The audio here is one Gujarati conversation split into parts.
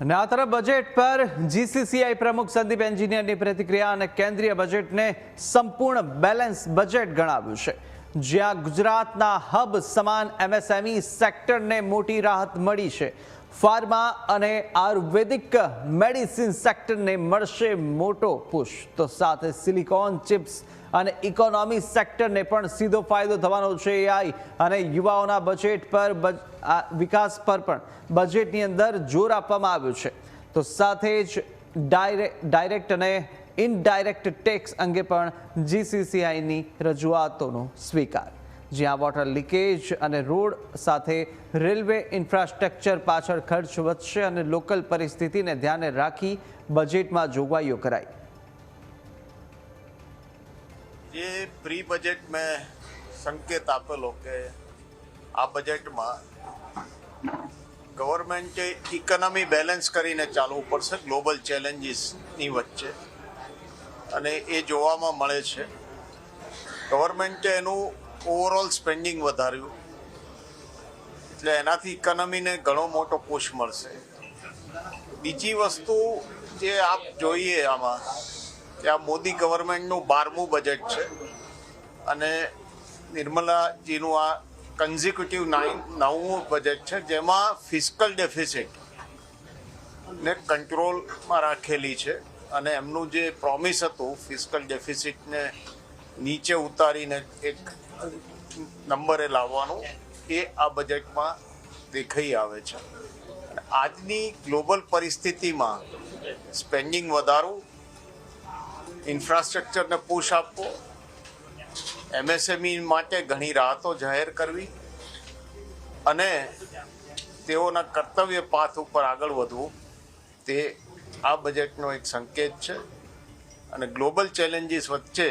અને આ તરફ બજેટ પર જીસીસીઆઈ પ્રમુખ સંદીપ એન્જિનિયરની પ્રતિક્રિયા અને કેન્દ્રીય બજેટને સંપૂર્ણ બેલેન્સ બજેટ ગણાવ્યું છે. જ્યાં ગુજરાતના હબ સમાન એમએસએમઈ સેક્ટરને મોટી રાહત મળી છે. ફાર્મા અને આયુર્વેદિક મેડિસિન સેક્ટરને મળશે મોટો પુશ. તો સાથે સિલિકોન ચિપ્સ અને ઇકોનોમી સેક્ટરને પણ સીધો ફાયદો થવાનો છે એઆઈ. અને યુવાઓના બજેટ પર વિકાસ પર પણ બજેટની અંદર જોર આપવામાં આવ્યું છે. તો સાથે જ ડાયરેક્ટ અને ઇનડાયરેક્ટ ટેક્સ અંગે પણ જીસીસીઆઈની રજૂઆતોનો સ્વીકાર. જ્યાં વોટર લીકેજ અને રોડ સાથે રેલવે ઇન્ફ્રાસ્ટ્રક્ચર પાછળ ખર્ચ વધશે અને લોકલ પરિસ્થિતિને ધ્યાને રાખી બજેટમાં જોગવાઈઓ કરાઈ. જે પ્રી બજેટ મેં સંકેત આપેલો કે આ બજેટમાં ગવર્મેન્ટે ઇકોનોમી બેલેન્સ કરીને ચાલવું પડશે, ગ્લોબલ ચેલેન્જીસની વચ્ચે. અને એ જોવામાં મળે છે. ગવર્મેન્ટે એનું ઓવરઓલ સ્પેન્ડિંગ વધાર્યું. એટલે એનાથી ઇકોનોમીને ઘણો મોટો પુશ મળશે. બીજી વસ્તુ જે આપ જોઈએ આમાં, કે આ મોદી ગવર્મેન્ટનું બારમું બજેટ છે. અને નિર્મલાજીનું આ કન્ઝિક્યુટિવ નાઇન, નવમું બજેટ છે, જેમાં ફિઝિકલ ડેફિસિટ ને કંટ્રોલમાં રાખેલી છે. અને એમનું જે પ્રોમિસ હતું ફિઝિકલ ડેફિસિટને નીચે ઉતારીને એક નંબરે લાવવાનું, એ આ બજેટમાં દેખાઈ આવે છે. આજની ગ્લોબલ પરિસ્થિતિમાં સ્પેન્ડિંગ વધારવું, ઇન્ફ્રાસ્ટ્રક્ચરને પુશ આપવો, એમએસએમઈ માટે ઘણી રાહતો જાહેર કરવી અને તેઓના કર્તવ્ય પાથ ઉપર આગળ વધવું, તે આ બજેટનો એક સંકેત છે. અને ગ્લોબલ ચેલેન્જીસ વચ્ચે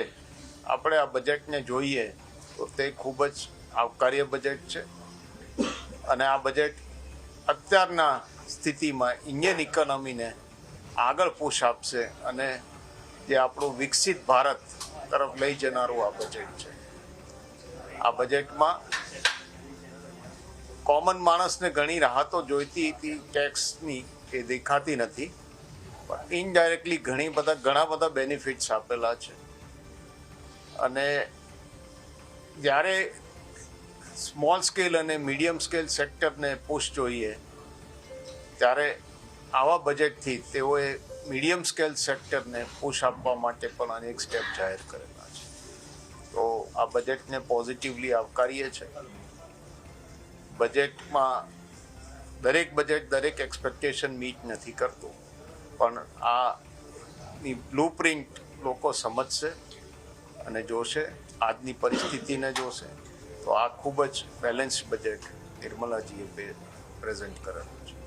આપણે આ બજેટને જોઈએ, તો તે ખૂબ જ આવકાર્ય બજેટ છે. અને આ બજેટ અત્યારના સ્થિતિમાં ઇન્ડિયન ઇકોનોમીને આગળ પુશ આપશે અને જે આપણું વિકસિત ભારત તરફ લઈ જનારું આ બજેટ છે. આ બજેટમાં કોમન માણસને ઘણી રાહતો જોઈતી હતી, ટેક્સની એ દેખાતી નથી, પણ ઇનડાયરેક્ટલી ઘણી બધા, ઘણા બધા બેનિફિટ્સ આપેલા છે. અને જ્યારે સ્મોલ સ્કેલ અને મીડિયમ સ્કેલ સેક્ટરને પુશ જોઈએ, ત્યારે આવા બજેટથી તેઓએ મીડિયમ સ્કેલ સેક્ટરને પુશ આપવા માટે પણ અનેક સ્ટેપ જાહેર કરેલા છે. તો આ બજેટને પોઝિટિવલી આવકારીએ છે. બજેટમાં દરેક બજેટ દરેક એક્સપેક્ટેશન મીટ નથી કરતું, પણ આની બ્લુ પ્રિન્ટ લોકો સમજશે. અને જોશે, આજની પરિસ્થિતિને જોશે, તો આ ખૂબ જ બેલેન્સ બજેટ નિર્મલાજીએ પ્રેઝન્ટ કરેલું છે.